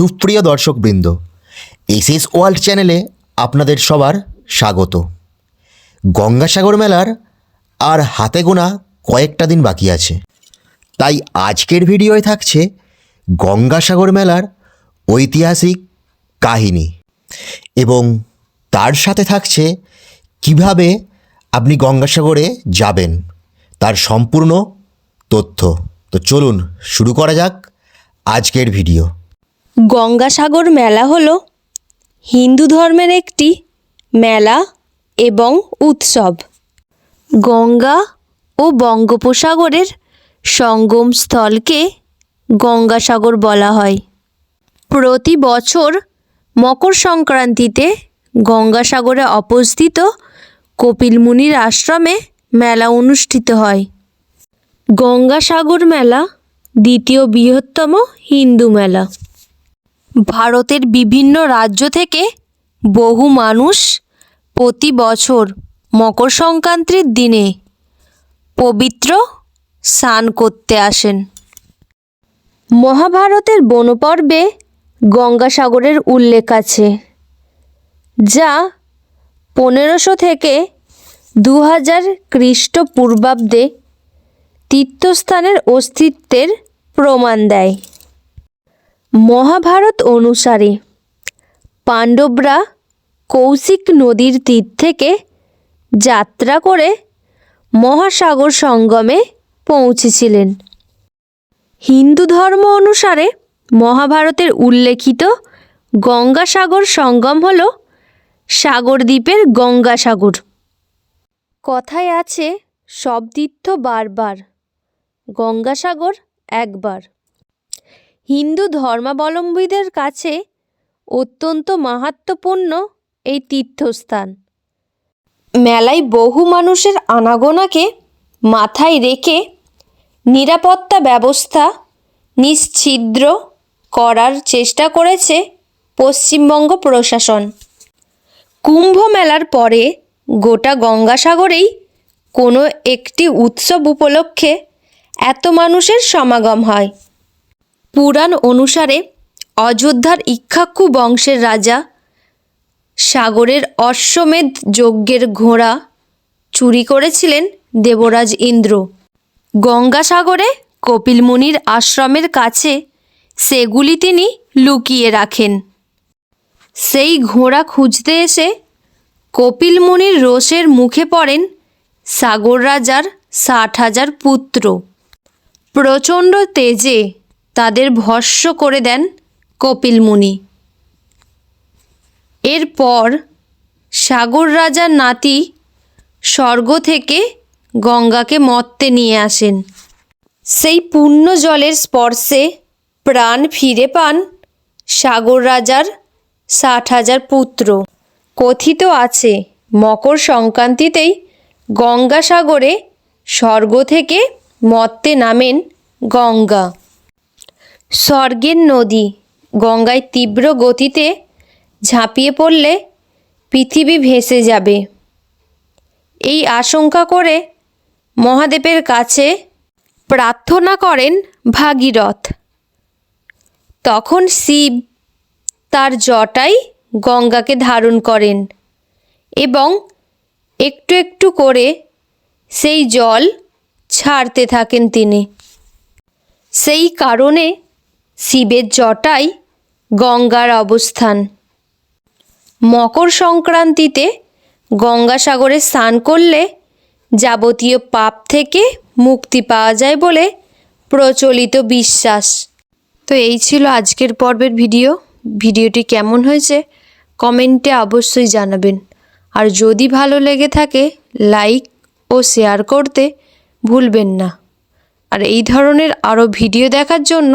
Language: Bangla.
সুপ্রিয় দর্শকবৃন্দ এসএস ওয়ার্ল্ড চ্যানেলে আপনাদের সবার স্বাগত। গঙ্গাসাগর মেলার আর হাতে গোনা কয়েকটা দিন বাকি আছে। তাই আজকের ভিডিওয় থাকছে গঙ্গাসাগর মেলার ঐতিহাসিক কাহিনী এবং তার সাথে থাকছে কীভাবে আপনি গঙ্গাসাগরে যাবেন, তার সম্পূর্ণ তথ্য। তো চলুন শুরু করা যাক আজকের ভিডিও। গঙ্গাসাগর মেলা হল হিন্দু ধর্মের একটি মেলা এবং উৎসব। গঙ্গা ও বঙ্গোপসাগরের সঙ্গম স্থলকে গঙ্গাসাগর বলা হয়। প্রতি বছর মকর সংক্রান্তিতে গঙ্গাসাগরে অবস্থিত কপিল মুনির আশ্রমে মেলা অনুষ্ঠিত হয়। গঙ্গাসাগর মেলা দ্বিতীয় বৃহত্তম হিন্দু মেলা। ভারতের বিভিন্ন রাজ্য থেকে বহু মানুষ প্রতি বছর মকর সংক্রান্তির দিনে পবিত্র স্নান করতে আসেন। মহাভারতের বনপর্বে গঙ্গাসাগরের উল্লেখ আছে, যা পনেরোশো থেকে দু হাজার খ্রিস্টপূর্বাব্দে তীর্থস্থানের অস্তিত্বের প্রমাণ দেয়। মহাভারত অনুসারে পাণ্ডবরা কৌশিক নদীর তীর থেকে যাত্রা করে মহাসাগর সঙ্গমে পৌঁছেছিলেন। হিন্দু ধর্ম অনুসারে মহাভারতের উল্লেখিত গঙ্গাসাগর সঙ্গম হল সাগরদ্বীপের গঙ্গাসাগর। কথায় আছে, সব তীর্থ বারবার, গঙ্গাসাগর একবার। হিন্দু ধর্মাবলম্বীদের কাছে অত্যন্ত মাহাত্ম্যপূর্ণ এই তীর্থস্থান। মেলায় বহু মানুষের আনাগোনাকে মাথায় রেখে নিরাপত্তা ব্যবস্থা নিশ্ছিদ্র করার চেষ্টা করেছে পশ্চিমবঙ্গ প্রশাসন। কুম্ভ মেলার পরে গোটা গঙ্গাসাগরেই কোনো একটি উৎসব উপলক্ষে এত মানুষের সমাগম হয়। পুরাণ অনুসারে অযোধ্যার ইক্ষ্বাকু বংশের রাজা, সাগরের অশ্বমেধ যজ্ঞের ঘোড়া চুরি করেছিলেন দেবরাজ ইন্দ্র। গঙ্গাসাগরে কপিল মুনির আশ্রমের কাছে সেগুলি তিনি লুকিয়ে রাখেন। সেই ঘোড়া খুঁজতে এসে কপিল মুনির রোষের মুখে পড়েন সাগর রাজার ষাট হাজার পুত্র। প্রচণ্ড তেজে তাদের ভস্য করে দেন কপিল মুনি। এরপর সাগর রাজার নাতি স্বর্গ থেকে গঙ্গাকে মত্তে নিয়ে আসেন। সেই পূর্ণ জলের স্পর্শে প্রাণ ফিরে পান সাগর রাজার ষাট হাজার পুত্র। কথিত আছে, মকর সংক্রান্তিতেই গঙ্গাসাগরে স্বর্গ থেকে মত্তে নামেন গঙ্গা। স্বর্গের নদী গঙ্গায় তীব্র গতিতে ঝাঁপিয়ে পড়লে পৃথিবী ভেসে যাবে। এই আশঙ্কা করে মহাদেবের কাছে প্রার্থনা করেন ভাগীরথ। তখন শিব তার জটাই গঙ্গাকে ধারণ করেন এবং একটু একটু করে সেই জল ছাড়তে থাকেন তিনি। সেই কারণে শিবের জটাই গঙ্গার অবস্থান। মকর সংক্রান্তিতে গঙ্গাসাগরে স্নান করলে যাবতীয় পাপ থেকে মুক্তি পাওয়া যায় বলে প্রচলিত বিশ্বাস। তো এই ছিল আজকের পর্বের ভিডিও। ভিডিওটি কেমন হয়েছে কমেন্টে অবশ্যই জানাবেন। আর যদি ভালো লেগে থাকে, লাইক ও শেয়ার করতে ভুলবেন না। আর এই ধরনের আরও ভিডিও দেখার জন্য